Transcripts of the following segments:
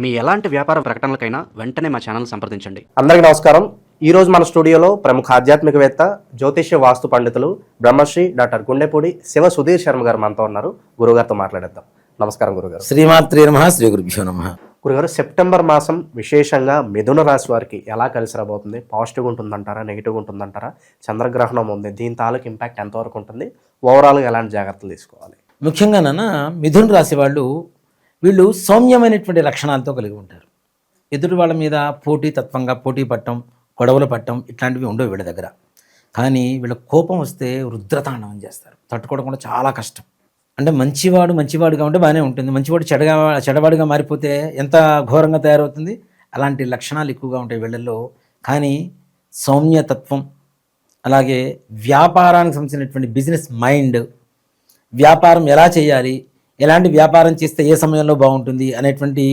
మీ ఎలాంటి వ్యాపార ప్రకటనలకైనా వెంటనే మా ఛానల్ సంప్రదించండి. అందరికీ నమస్కారం. ఈ రోజు మన స్టూడియోలో ప్రముఖ ఆధ్యాత్మికవేత్త జ్యోతిష్య వాస్తు పండితులు బ్రహ్మశ్రీ డాక్టర్ గుండెపూడి శివ సుధీర్ శర్మ గారు మనతో ఉన్నారు. గురుగారితో మాట్లాడేద్దాం. నమస్కారం గురుగారు శ్రీమాత్రే నమ శ్రీ గురుభ్యో నమ. గురుగారు సెప్టెంబర్ మాసం విశేషంగా మిథున రాశి వారికి ఎలా కలిసి రాబోతుంది పాజిటివ్ ఉంటుందంటారా? నెగిటివ్ ఉంటుందంటారా? చంద్రగ్రహణం ఉంది. దీని తాలూకు ఇంపాక్ట్ ఎంతవరకు ఉంటుంది? ఓవరాల్గా ఎలాంటి జాగ్రత్తలు తీసుకోవాలి? ముఖ్యంగా నాన్న మిథున రాశి వాళ్ళు వీళ్ళు సౌమ్యమైనటువంటి లక్షణాలతో కలిగి ఉంటారు. ఎదుటి వాళ్ళ మీద పోటీ తత్వంగా పోటీ పట్టడం గొడవలు పట్టడం ఇట్లాంటివి ఉండవు వీళ్ళ దగ్గర. కానీ వీళ్ళ కోపం వస్తే రుద్రతాండవం చేస్తారు. తట్టుకోవడం కూడా చాలా కష్టం. అంటే మంచివాడు మంచివాడుగా ఉంటే బాగానే ఉంటుంది. మంచివాడు చెడగా చెడవాడుగా మారిపోతే ఎంత ఘోరంగా తయారవుతుంది? అలాంటి లక్షణాలు ఎక్కువగా ఉంటాయి వీళ్ళల్లో. కానీ సౌమ్యతత్వం అలాగే వ్యాపారానికి సంబంధించినటువంటి బిజినెస్ మైండ్ వ్యాపారం ఎలా చేయాలి ఎలాంటి వ్యాపారం చేస్తే ఏ సమయంలో బాగుంటుంది అనేటువంటి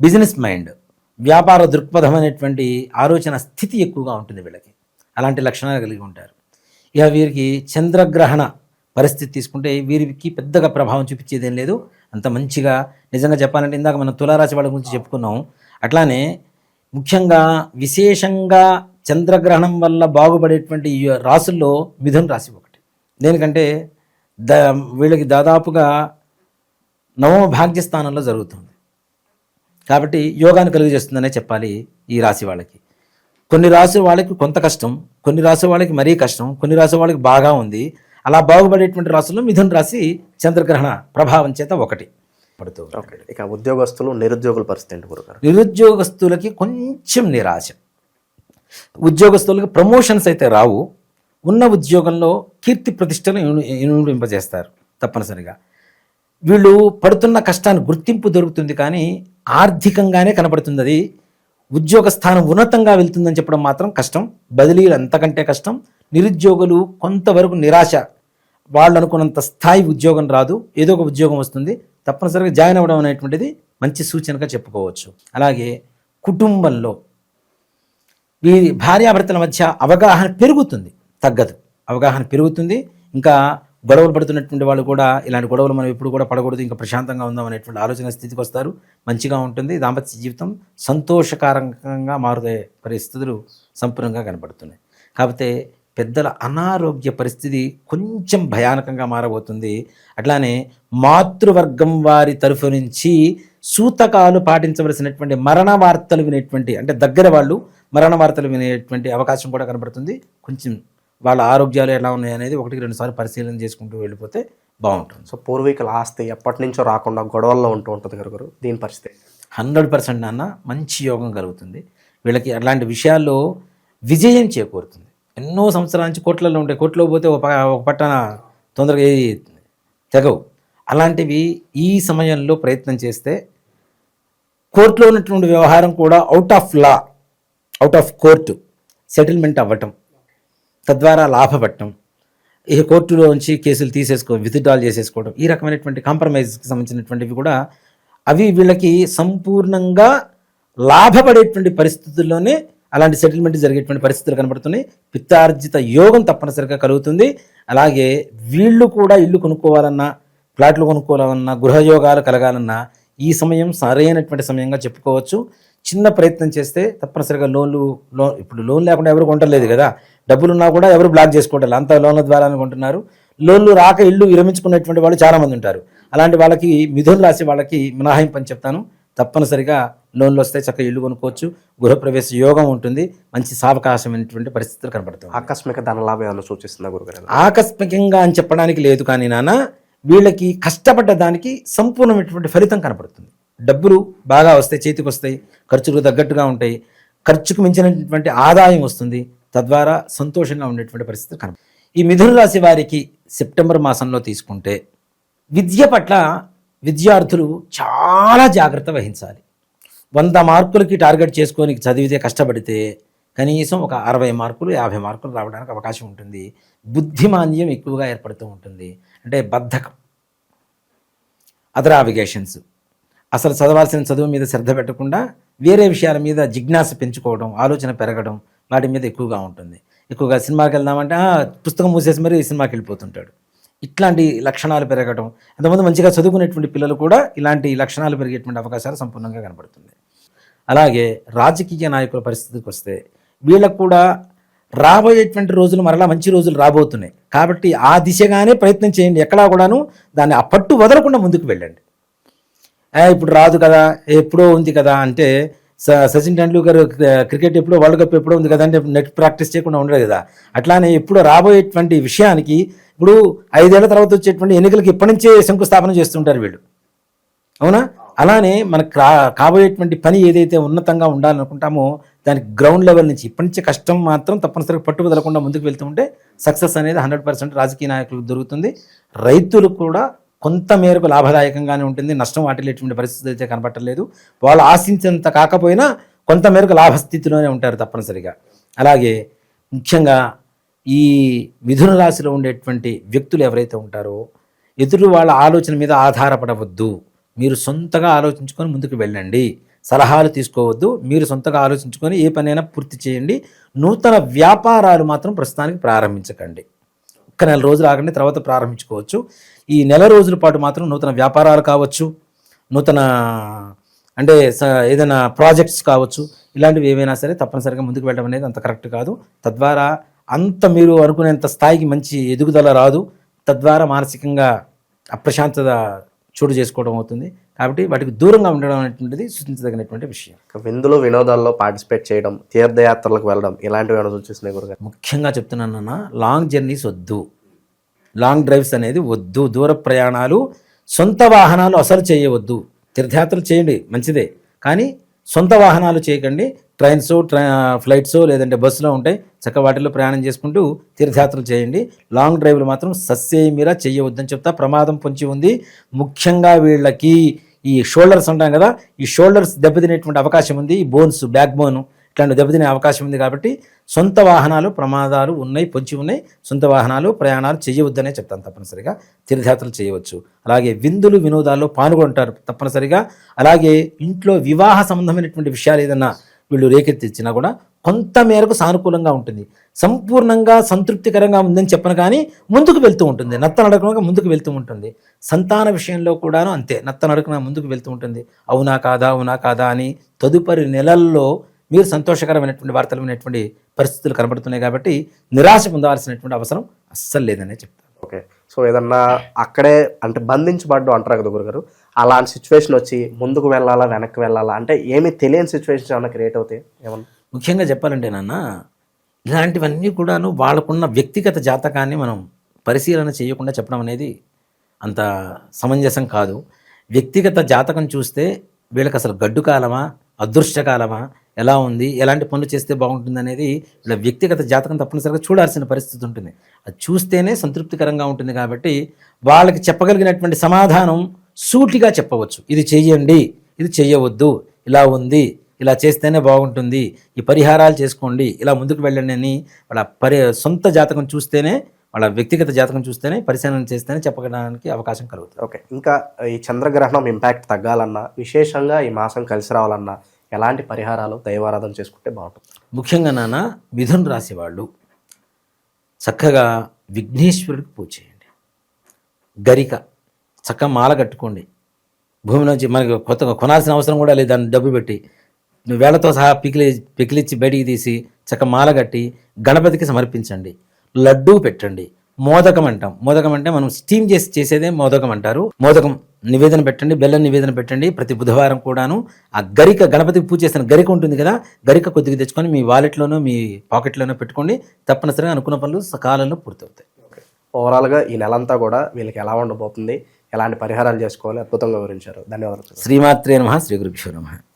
బిజినెస్ మైండ్ వ్యాపార దృక్పథం అనేటువంటి ఆలోచన స్థితి ఎక్కువగా ఉంటుంది వీళ్ళకి. అలాంటి లక్షణాలు కలిగి ఉంటారు. ఇక వీరికి చంద్రగ్రహణ పరిస్థితి తీసుకుంటే వీరికి పెద్దగా ప్రభావం చూపించేది లేదు. అంత మంచిగా నిజంగా చెప్పాలంటే ఇందాక మనం తులారాశి వాళ్ళ గురించి చెప్పుకున్నాం. అట్లానే ముఖ్యంగా విశేషంగా చంద్రగ్రహణం వల్ల బాగుపడేటువంటి రాసుల్లో మిథున రాశి ఒకటి. దేనికంటే ద వీళ్ళకి దాదాపుగా నవమ భాగ్యస్థానంలో జరుగుతుంది. కాబట్టి యోగాన్ని కలుగజేస్తుందనే చెప్పాలి ఈ రాశి వాళ్ళకి. కొన్ని రాశి వాళ్ళకి కొంత కష్టం కొన్ని రాశి వాళ్ళకి మరీ కష్టం కొన్ని రాశి వాళ్ళకి బాగా ఉంది. అలా బాగుపడేటువంటి రాశుల్లో మిథున రాశి చంద్రగ్రహణ ప్రభావం చేత ఒకటి. పడుతూ ఇక ఉద్యోగస్తులు నిరుద్యోగుల పరిస్థితి ఏంటి గురుగారు? నిరుద్యోగస్తులకి కొంచెం నిరాశ. ఉద్యోగస్తులకు ప్రమోషన్స్ అయితే రావు. ఉన్న ఉద్యోగంలో కీర్తి ప్రతిష్టలు ఇనుండింపజేస్తారు తప్పనిసరిగా. వీళ్ళు పడుతున్న కష్టాన్ని గుర్తింపు దొరుకుతుంది కానీ ఆర్థికంగానే కనపడుతుంది అది ఉద్యోగ స్థానం ఉన్నతంగా వెళ్తుందని చెప్పడం మాత్రం కష్టం. బదిలీలు అంతకంటే కష్టం. నిరుద్యోగులు కొంతవరకు నిరాశ. వాళ్ళు అనుకున్నంత స్థాయి ఉద్యోగం రాదు. ఏదో ఒక ఉద్యోగం వస్తుంది. తప్పనిసరిగా జాయిన్ అవ్వడం అనేటువంటిది మంచి సూచనగా చెప్పుకోవచ్చు. అలాగే కుటుంబంలో వీరి భార్యాభర్తల మధ్య అవగాహన పెరుగుతుంది. తగ్గదు. అవగాహన పెరుగుతుంది. ఇంకా గొడవలు పడుతున్నటువంటి వాళ్ళు కూడా ఇలాంటి గొడవలు మనం ఎప్పుడు కూడా పడకూడదు ఇంకా ప్రశాంతంగా ఉందాం అనేటువంటి ఆలోచన స్థితికి వస్తారు. మంచిగా ఉంటుంది దాంపత్య జీవితం సంతోషకరంగా మారుతాయి పరిస్థితులు సంపూర్ణంగా కనపడుతున్నాయి కాకపోతే పెద్దల అనారోగ్య పరిస్థితి కొంచెం భయానకంగా మారబోతుంది. అట్లానే మాతృవర్గం వారి తరఫు నుంచి సూతకాలు పాటించవలసినటువంటి మరణ వార్తలు వినేటువంటి అంటే దగ్గర వాళ్ళు మరణ వార్తలు వినేటువంటి అవకాశం కూడా కనబడుతుంది. కొంచెం వాళ్ళ ఆరోగ్యాలు ఎలా ఉన్నాయి అనేది ఒకటికి రెండు సార్లు పరిశీలన చేసుకుంటూ వెళ్ళిపోతే బాగుంటుంది. సో పూర్వీకుల ఆస్తి ఎప్పటి నుంచో రాకుండా గొడవల్లో ఉంటూ ఉంటుంది గురుగారు దీని పరిస్థితి? హండ్రెడ్ పర్సెంట్ నాన్న మంచి యోగం కలుగుతుంది. వీళ్ళకి అలాంటి విషయాల్లో విజయం చేకూరుతుంది. ఎన్నో సంవత్సరాల నుంచి కోట్లలో ఉంటాయి కోట్లో పోతే ఒక ఒక పట్టణ తొందరగా ఏది తెగవు. అలాంటివి ఈ సమయంలో ప్రయత్నం చేస్తే కోర్టులో ఉన్నటువంటి వ్యవహారం కూడా out of law out of court settlement అవ్వటం తద్వారా లాభపడటం ఈ కోర్టులో నుంచి కేసులు తీసేసుకో విత్డ్రాల్ చేసేసుకోవడం ఈ రకమైనటువంటి కాంప్రమైజ్కి సంబంధించినటువంటివి కూడా అవి వీళ్ళకి సంపూర్ణంగా లాభపడేటువంటి పరిస్థితుల్లోనే అలాంటి సెటిల్మెంట్ జరిగేటువంటి పరిస్థితులు కనబడుతున్నాయి. పిత్తార్జిత యోగం తప్పనిసరిగా కలుగుతుంది. అలాగే వీళ్ళు కూడా ఇల్లు కొనుక్కోవాలన్నా ప్లాట్లు కొనుక్కోవాలన్నా గృహయోగాలు కలగాలన్నా ఈ సమయం సరైనటువంటి సమయంగా చెప్పుకోవచ్చు. చిన్న ప్రయత్నం చేస్తే తప్పనిసరిగా లోన్లు లోన్ ఇప్పుడు లోన్ లేకుండా ఎవరు కొంటలేదు కదా. డబ్బులు ఉన్నా కూడా ఎవరు బ్లాక్ చేసుకోవట్లేదు. అంత లోన్ల ద్వారానే కొంటున్నారు లోన్లు రాక ఇల్లు విరమించుకున్నటువంటి వాళ్ళు చాలామంది ఉంటారు. అలాంటి వాళ్ళకి మిథున రాశి వాళ్ళకి మినహాయింపు అని చెప్తాను. తప్పనిసరిగా లోన్లు వస్తే చక్కగా ఇల్లు కొనుక్కోవచ్చు. గృహప్రవేశ యోగం ఉంటుంది. మంచి సావకాశమైనటువంటి పరిస్థితులు కనబడుతుంది ఆకస్మిక ధనలాభం ఏమైనా సూచిస్తుందా గురుగారు? ఆకస్మికంగా అని చెప్పడానికి లేదు కానీ నాన్న వీళ్ళకి కష్టపడ్డ దానికి సంపూర్ణమైనటువంటి ఫలితం కనపడుతుంది. డబ్బులు బాగా వస్తాయి చేతికి వస్తాయి ఖర్చులకు తగ్గట్టుగా ఉంటాయి. ఖర్చుకు మించినటువంటి ఆదాయం వస్తుంది. తద్వారా సంతోషంగా ఉండేటువంటి పరిస్థితి కనపడుతుంది ఈ మిథున రాశి వారికి సెప్టెంబర్ మాసంలో తీసుకుంటే విద్య పట్ల విద్యార్థులు చాలా జాగ్రత్త వహించాలి. వంద మార్కులకి టార్గెట్ చేసుకొని చదివితే కష్టపడితే కనీసం ఒక అరవై మార్కులు యాభై మార్కులు రావడానికి అవకాశం ఉంటుంది. బుద్ధిమాంద్యం ఎక్కువగా ఏర్పడుతూ ఉంటుంది. అంటే బద్ధకం. అదర్ ఆవిగేషన్స్ అసలు చదవాల్సిన చదువు మీద శ్రద్ధ పెట్టకుండా వేరే విషయాల మీద జిజ్ఞాస పెంచుకోవడం ఆలోచన పెరగడం వాటి మీద ఎక్కువగా ఉంటుంది. ఎక్కువగా సినిమాకి వెళ్దామంటే "ఆ, పుస్తకం మూసేసి మరి సినిమాకి వెళ్ళిపోతుంటాడు. ఇట్లాంటి లక్షణాలు పెరగటం ఎంతమంది మంచిగా చదువుకునేటువంటి పిల్లలు కూడా ఇలాంటి లక్షణాలు పెరిగేటువంటి అవకాశాలు సంపూర్ణంగా కనబడుతుంది. అలాగే రాజకీయ నాయకుల పరిస్థితికి వస్తే వీళ్ళకు కూడా రాబోయేటువంటి రోజులు మరలా మంచి రోజులు రాబోతున్నాయి. కాబట్టి ఆ దిశగానే ప్రయత్నం చేయండి. ఎక్కడా కూడాను దాన్ని ఆ పట్టు వదలకుండా ముందుకు వెళ్ళండి. ఇప్పుడు రాదు కదా ఎప్పుడో ఉంది కదా అంటే సచిన్ టెండూల్కర్ క్రికెట్ ఎప్పుడో వరల్డ్ కప్ ఎప్పుడో ఉంది కదంటే నెట్ ప్రాక్టీస్ చేయకుండా ఉండదు కదా. అట్లానే ఇప్పుడు రాబోయేటువంటి విషయానికి ఇప్పుడు ఐదేళ్ళ తర్వాత వచ్చేటువంటి ఎన్నికలకి ఇప్పటి నుంచే శంకుస్థాపన చేస్తుంటారు వీళ్ళు. అవునా? అలానే మనకు కాబోయేటువంటి పని ఏదైతే ఉన్నతంగా ఉండాలనుకుంటామో దానికి గ్రౌండ్ లెవెల్ నుంచి ఇప్పటి నుంచి కష్టం మాత్రం తప్పనిసరిగా పట్టుదలకుండా ముందుకు వెళ్తూ ఉంటే సక్సెస్ అనేది హండ్రెడ్ పర్సెంట్ రాజకీయ నాయకులకు దొరుకుతుంది. రైతులు కూడా కొంత మేరకు లాభదాయకంగానే ఉంటుంది. నష్టం వాటిల్లేటువంటి పరిస్థితి అయితే కనపట్టలేదు వాళ్ళు ఆశించినంత కాకపోయినా కొంత మేరకు లాభస్థితిలోనే ఉంటారు తప్పనిసరిగా. అలాగే ముఖ్యంగా ఈ మిథున రాశిలో ఉండేటువంటి వ్యక్తులు ఎవరైతే ఉంటారో ఎదురు వాళ్ళ ఆలోచన మీద ఆధారపడవద్దు. మీరు సొంతగా ఆలోచించుకొని ముందుకు వెళ్ళండి. సలహాలు తీసుకోవద్దు. మీరు సొంతగా ఆలోచించుకొని ఏ పనైనా పూర్తి చేయండి. నూతన వ్యాపారాలు మాత్రం ప్రస్తుతానికి ప్రారంభించకండి. ఒక్క నెల రోజులు ఆగండి తర్వాత ప్రారంభించుకోవచ్చు. ఈ నెల రోజుల పాటు మాత్రం నూతన వ్యాపారాలు కావచ్చు నూతన అంటే స- ఏదైనా ప్రాజెక్ట్స్ కావచ్చు ఇలాంటివి ఏవైనా సరే తప్పనిసరిగా ముందుకు వెళ్ళడం అనేది అంత కరెక్ట్ కాదు. తద్వారా అంత మీరు అనుకునేంత స్థాయికి మంచి ఎదుగుదల రాదు. తద్వారా మానసికంగా అప్రశాంతత చోటు చేసుకోవడం అవుతుంది. కాబట్టి వాటికి దూరంగా ఉండడం అనేటువంటిది సూచించదగినటువంటి విషయం. విందులు వినోదాల్లో పార్టిసిపేట్ చేయడం తీర్థయాత్రలకు వెళ్ళడం ఇలాంటివి ఏమైనా సూచిస్తున్నాయి గురుగారు? ముఖ్యంగా చెప్తున్నానన్న లాంగ్ జర్నీస్ వద్దు. లాంగ్ డ్రైవ్స్ అనేది వద్దు. దూర ప్రయాణాలు సొంత వాహనాలు అసలు చేయవద్దు. తీర్థయాత్రలు చేయండి మంచిదే. కానీ సొంత వాహనాలు చేయకండి. ట్రైన్స్ ట్రై ఫ్లైట్స్ లేదంటే బస్సులో ఉంటాయి చక్క వాటిల్లో ప్రయాణం చేసుకుంటూ తీర్థయాత్రలు చేయండి. లాంగ్ డ్రైవ్లు మాత్రం సస్యమీరా చేయవద్దని చెప్తా ప్రమాదం పొంచి ఉంది. ముఖ్యంగా వీళ్ళకి ఈ షోల్డర్స్ అంటాం కదా ఈ షోల్డర్స్ దెబ్బతినేటువంటి అవకాశం ఉంది ఈ బోన్స్ బ్యాక్ బోన్ ఇట్లాంటి దెబ్బతినే అవకాశం ఉంది కాబట్టి సొంత వాహనాలు ప్రమాదాలు ఉన్నాయి పొంచి ఉన్నాయి సొంత వాహనాలు ప్రయాణాలు చేయవద్దనే చెప్తాను తప్పనిసరిగా తీర్థయాత్రలు చేయవచ్చు. అలాగే విందులు వినోదాల్లో పాల్గొంటారు తప్పనిసరిగా. అలాగే ఇంట్లో వివాహ సంబంధమైనటువంటి విషయాలు ఏదన్నా వీళ్ళు రేకెత్తిచ్చినా కూడా కొంత మేరకు సానుకూలంగా ఉంటుంది. సంపూర్ణంగా సంతృప్తికరంగా ఉందని చెప్పను కానీ ముందుకు వెళ్తూ ఉంటుంది. నత్త నడకగా ముందుకు వెళ్తూ ఉంటుంది. సంతాన విషయంలో కూడాను అంతే. నత్త నడకన ముందుకు వెళ్తూ ఉంటుంది. అవునా కాదా అవునా కాదా అని తదుపరి నెలల్లో మీరు సంతోషకరమైనటువంటి వార్తలు వినేటువంటి పరిస్థితులు కనబడుతున్నాయి కాబట్టి నిరాశ పొందాల్సినటువంటి అవసరం అస్సలు లేదనే చెప్తాను. ఓకే. సో ఏదన్నా అక్కడే అంటే బంధించబడ్డం అంటారు కదా గురుగారు. అలాంటి సిచ్యువేషన్ వచ్చి ముందుకు వెళ్ళాలా వెనక్కి వెళ్ళాలా? అంటే ఏమీ తెలియని సిచ్యువేషన్స్ ఏమైనా క్రియేట్ అవుతాయి? ఏమన్నా? ముఖ్యంగా చెప్పాలంటే నాన్న ఇలాంటివన్నీ కూడాను వాళ్ళకున్న వ్యక్తిగత జాతకాన్ని మనం పరిశీలన చేయకుండా చెప్పడం అనేది అంత సమంజసం కాదు. వ్యక్తిగత జాతకం చూస్తే వీళ్ళకి అసలు గడ్డు కాలమా అదృష్టకాలమా ఎలా ఉంది ఎలాంటి పనులు చేస్తే బాగుంటుంది అనేది వీళ్ళ వ్యక్తిగత జాతకం తప్పనిసరిగా చూడాల్సిన పరిస్థితి ఉంటుంది. అది చూస్తేనే సంతృప్తికరంగా ఉంటుంది కాబట్టి వాళ్ళకి చెప్పగలిగినటువంటి సమాధానం సూటిగా చెప్పవచ్చు. ఇది చెయ్యండి ఇది చెయ్యవద్దు ఇలా ఉంది ఇలా చేస్తేనే బాగుంటుంది. ఈ పరిహారాలు చేసుకోండి. ఇలా ముందుకు వెళ్ళండి అని వాళ్ళ పరి సొంత జాతకం చూస్తేనే వాళ్ళ వ్యక్తిగత జాతకం చూస్తేనే పరిశీలన చేస్తేనే చెప్పడానికి అవకాశం కలుగుతుంది. ఓకే. ఇంకా ఈ చంద్రగ్రహణం ఇంపాక్ట్ తగ్గాలన్నా విశేషంగా ఈ మాసం కలిసి రావాలన్నా ఎలాంటి పరిహారాలు దైవారాధన చేసుకుంటే బాగుంటుంది? ముఖ్యంగా నాన్న మిథున్ రాశి వాళ్ళు చక్కగా విఘ్నేశ్వరుడికి పూజ చేయండి. గరిక చక్కగా మాల కట్టుకోండి. భూమి నుంచి మనకి కొత్తగా కొనాల్సిన అవసరం కూడా లేదు. దాన్ని డబ్బు పెట్టి వేళతో సహా పికిలి పికిలిచ్చి బయటికి తీసి చక్క మాల కట్టి గణపతికి సమర్పించండి. లడ్డూ పెట్టండి. మోదకం అంటాం. మోదకం అంటే మనం స్టీమ్ చేసి చేసేదే మోదకం అంటారు. మోదకం నివేదన పెట్టండి బెల్లం నివేదన పెట్టండి. ప్రతి బుధవారం కూడాను ఆ గరిక గణపతికి పూజ చేసిన గరిక ఉంటుంది కదా గరిక కొద్దిగా తెచ్చుకొని మీ వాలెట్లోనో మీ పాకెట్లోనో పెట్టుకోండి. తప్పనిసరిగా అనుకున్న పనులు సకాలంలో పూర్తవుతాయి. ఓవరాల్గా ఈ నెలంతా కూడా వీళ్ళకి ఎలా ఉండబోతుంది ఎలాంటి పరిహారాలు చేసుకోవాలి అద్భుతంగా వివరించారు. ధన్యవాదాలు. శ్రీమాత్రే నమ శ్రీ గురుభ్యో నమ.